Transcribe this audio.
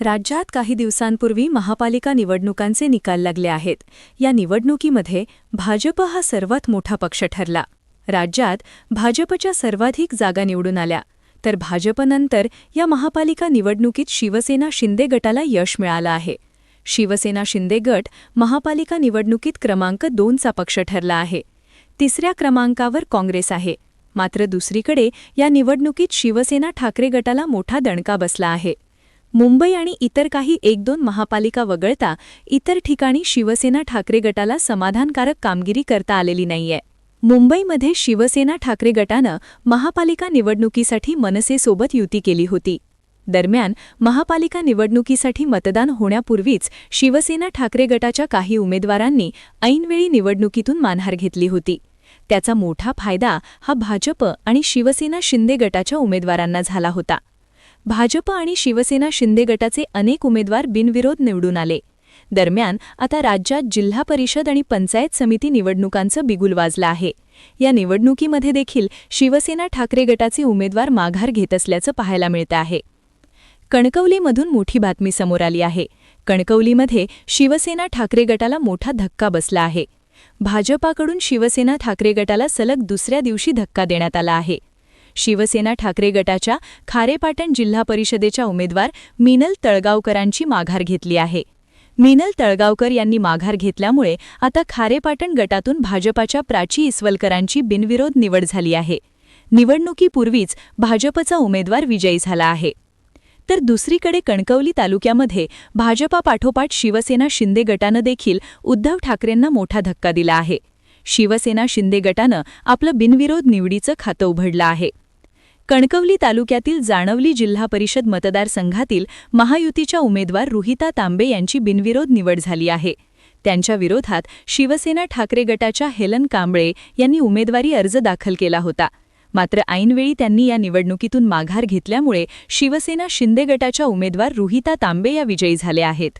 राज्यात काही दिवसांपूर्वी महापालिका निवडणुकांचे निकाल लागले आहेत. या निवडणुकीमध्ये भाजप हा सर्वात मोठा पक्ष ठरला. राज्यात भाजपच्या सर्वाधिक जागा निवडून आल्या. तर भाजपनंतर या महापालिका निवडणुकीत शिवसेना शिंदे गटाला यश मिळालं आहे. शिवसेना शिंदे गट महापालिका निवडणुकीत क्रमांक दोनचा पक्ष ठरला आहे. तिसऱ्या क्रमांकावर काँग्रेस आहे. मात्र दुसरीकडे या निवडणुकीत शिवसेना ठाकरे गटाला मोठा दणका बसला आहे. मुंबई आणि इतर काही एक दोन महापालिका वगळता इतर ठिकाणी शिवसेना ठाकरे गटाला समाधानकारक कामगिरी करता आलेली नाहीये. मुंबईमध्ये शिवसेना ठाकरे गटानं महापालिका निवडणुकीसाठी मनसेसोबत युती केली होती. दरम्यान महापालिका निवडणुकीसाठी मतदान होण्यापूर्वीच शिवसेना ठाकरे गटाच्या काही उमेदवारांनी ऐनवेळी निवडणुकीतून मानहार घेतली होती. त्याचा मोठा फायदा हा भाजप आणि शिवसेना शिंदे गटाच्या उमेदवारांना झाला होता. भाजप आणि शिवसेना शिंदे गटाचे अनेक उमेदवार बिनविरोध निवडून आले. दरम्यान आता राज्यात जिल्हा परिषद आणि पंचायत समिती निवडणुकांचं बिगुल वाजलं आहे. या निवडणुकीमध्ये देखील शिवसेना ठाकरे गटाचे उमेदवार माघार घेत असल्याचं पाहायला मिळतं आहे. कणकवलीमधून मोठी बातमी समोर आली आहे. कणकवलीमध्ये शिवसेना ठाकरे गटाला मोठा धक्का बसला आहे. भाजपाकडून शिवसेना ठाकरे गटाला सलग दुसऱ्या दिवशी धक्का देण्यात आला आहे. शिवसेना ठाकरे गटाच्या खारेपाटण जिल्हा परिषदेच्या उमेदवार मिनल तळगावकरांची माघार घेतली आहे. मिनल तळगावकर यांनी माघार घेतल्यामुळे आता खारेपाटण गटातून भाजपाच्या प्राची इस्वलकरांची बिनविरोध निवड झाली आहे. निवडणुकीपूर्वीच भाजपचा उमेदवार विजयी झाला आहे. तर दुसरीकडे कणकवली तालुक्यामध्ये भाजपापाठोपाठ शिवसेना शिंदे गटानं देखील उद्धव ठाकरेंना मोठा धक्का दिला आहे. शिवसेना शिंदे गटानं आपलं बिनविरोध निवडीचं खातं उघडलं आहे. कणकवली तालुक्यातील जाणवली जिल्हा परिषद मतदारसंघातील महायुतीच्या उमेदवार रुहिता तांबे यांची बिनविरोध निवड झाली आहे. त्यांच्या विरोधात शिवसेना ठाकरे गटाच्या हेलन कांबळे यांनी उमेदवारी अर्ज दाखल केला होता. मात्र ऐनवेळी त्यांनी या निवडणुकीतून माघार घेतल्यामुळे शिवसेना शिंदे गटाच्या उमेदवार रुहिता तांबे या विजयी झाल्या आहेत.